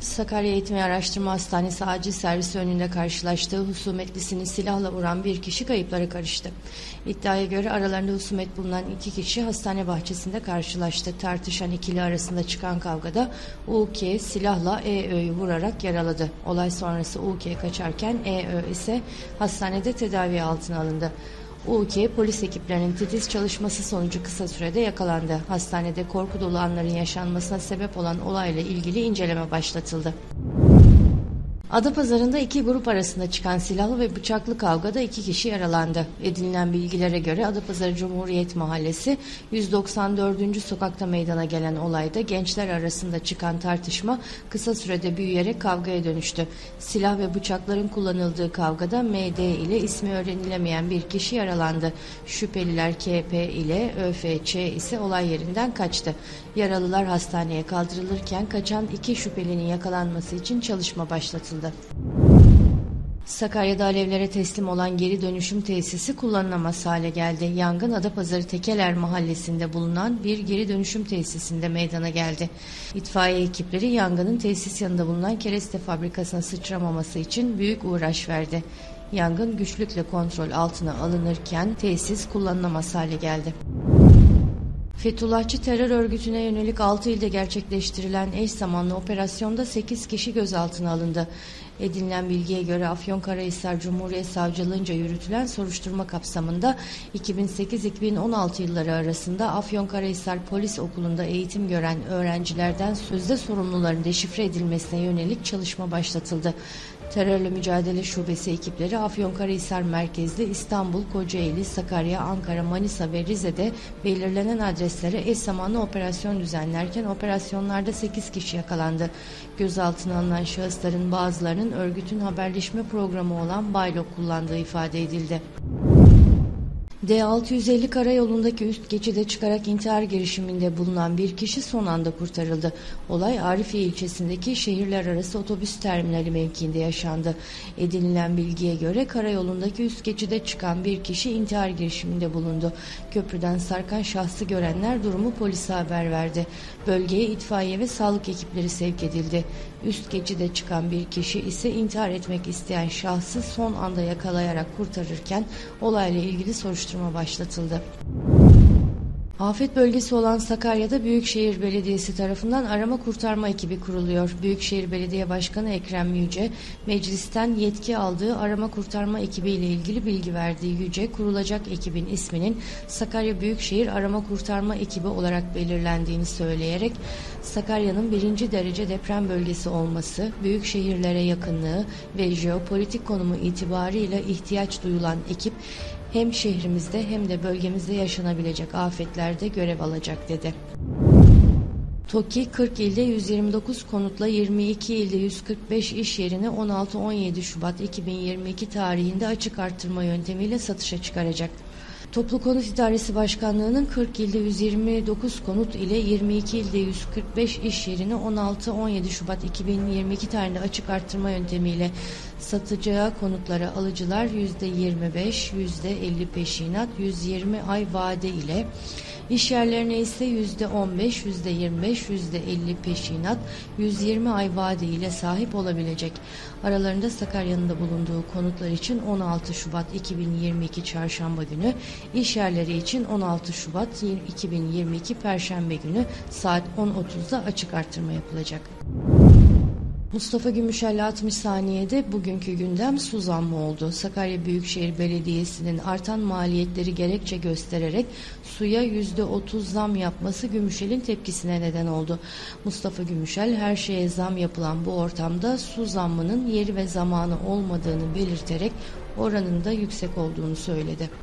Sakarya Eğitim ve Araştırma Hastanesi acil servisi önünde karşılaştığı husumetlisini silahla vuran bir kişi kayıplara karıştı. İddiaya göre aralarında husumet bulunan iki kişi hastane bahçesinde karşılaştı. Tartışan ikili arasında çıkan kavgada UK silahla EÖ'yü vurarak yaraladı. Olay sonrası UK kaçarken EÖ ise hastanede tedavi altına alındı. UK polis ekiplerinin titiz çalışması sonucu kısa sürede yakalandı. Hastanede korku dolu anların yaşanmasına sebep olan olayla ilgili inceleme başlatıldı. Adapazarı'nda iki grup arasında çıkan silahlı ve bıçaklı kavgada iki kişi yaralandı. Edinilen bilgilere göre Adapazarı Cumhuriyet Mahallesi 194. sokakta meydana gelen olayda gençler arasında çıkan tartışma kısa sürede büyüyerek kavgaya dönüştü. Silah ve bıçakların kullanıldığı kavgada MD ile ismi öğrenilemeyen bir kişi yaralandı. Şüpheliler KP ile ÖFÇ ise olay yerinden kaçtı. Yaralılar hastaneye kaldırılırken kaçan iki şüphelinin yakalanması için çalışma başlatıldı. Sakarya'da alevlere teslim olan geri dönüşüm tesisi kullanılamaz hale geldi. Yangın Adapazarı Tekeler mahallesinde bulunan bir geri dönüşüm tesisinde meydana geldi. İtfaiye ekipleri yangının tesis yanında bulunan kereste fabrikasına sıçramaması için büyük uğraş verdi. Yangın güçlükle kontrol altına alınırken tesis kullanılamaz hale geldi. Fethullahçı terör örgütüne yönelik 6 ilde gerçekleştirilen eş zamanlı operasyonda 8 kişi gözaltına alındı. Edinilen bilgiye göre Afyonkarahisar Cumhuriyet Savcılığınca yürütülen soruşturma kapsamında 2008-2016 yılları arasında Afyonkarahisar Polis Okulu'nda eğitim gören öğrencilerden sözde sorumluların deşifre edilmesine yönelik çalışma başlatıldı. Terörle Mücadele Şubesi ekipleri Afyonkarahisar merkezli İstanbul, Kocaeli, Sakarya, Ankara, Manisa ve Rize'de belirlenen adreslere eş zamanlı operasyon düzenlerken operasyonlarda 8 kişi yakalandı. Gözaltına alınan şahısların bazılarının örgütün haberleşme programı olan Baylok kullandığı ifade edildi. D650 karayolundaki üst geçide çıkarak intihar girişiminde bulunan bir kişi son anda kurtarıldı. Olay Arifiye ilçesindeki şehirler arası otobüs terminali mevkiinde yaşandı. Edinilen bilgiye göre karayolundaki üst geçide çıkan bir kişi intihar girişiminde bulundu. Köprüden sarkan şahsı görenler durumu polise haber verdi. Bölgeye itfaiye ve sağlık ekipleri sevk edildi. Üst geçide çıkan bir kişi ise intihar etmek isteyen şahsı son anda yakalayarak kurtarırken olayla ilgili soruşturma başlatıldı. Afet bölgesi olan Sakarya'da Büyükşehir Belediyesi tarafından arama kurtarma ekibi kuruluyor. Büyükşehir Belediye Başkanı Ekrem Yüce, meclisten yetki aldığı arama kurtarma ekibi ile ilgili bilgi verdiği Yüce, kurulacak ekibin isminin Sakarya Büyükşehir Arama Kurtarma Ekibi olarak belirlendiğini söyleyerek Sakarya'nın birinci derece deprem bölgesi olması, büyük şehirlere yakınlığı ve jeopolitik konumu itibarıyla ihtiyaç duyulan ekip hem şehrimizde hem de bölgemizde yaşanabilecek afetlerde görev alacak dedi. TOKİ 40 ilde 129 konutla 22 ilde 145 iş yerini 16-17 Şubat 2022 tarihinde açık arttırma yöntemiyle satışa çıkaracak. Toplu Konut İdaresi Başkanlığı'nın 40 ilde 129 konut ile 22 ilde 145 iş yerini 16-17 Şubat 2022 tarihinde açık arttırma yöntemiyle satacağı konutlara alıcılar %25, %50 peşinat, 120 ay vade ile İş yerlerine ise yüzde 15, yüzde 25, yüzde 50 peşinat, 120 ay vade ile sahip olabilecek. Aralarında Sakarya'nın da bulunduğu konutlar için 16 Şubat 2022 Çarşamba günü, iş yerleri için 16 Şubat 2022 Perşembe günü saat 10.30'da açık artırma yapılacak. Mustafa Gümüşel 60 saniyede bugünkü gündem su zammı oldu. Sakarya Büyükşehir Belediyesi'nin artan maliyetleri gerekçe göstererek suya %30 zam yapması Gümüşel'in tepkisine neden oldu. Mustafa Gümüşel her şeye zam yapılan bu ortamda su zammının yeri ve zamanı olmadığını belirterek oranın da yüksek olduğunu söyledi.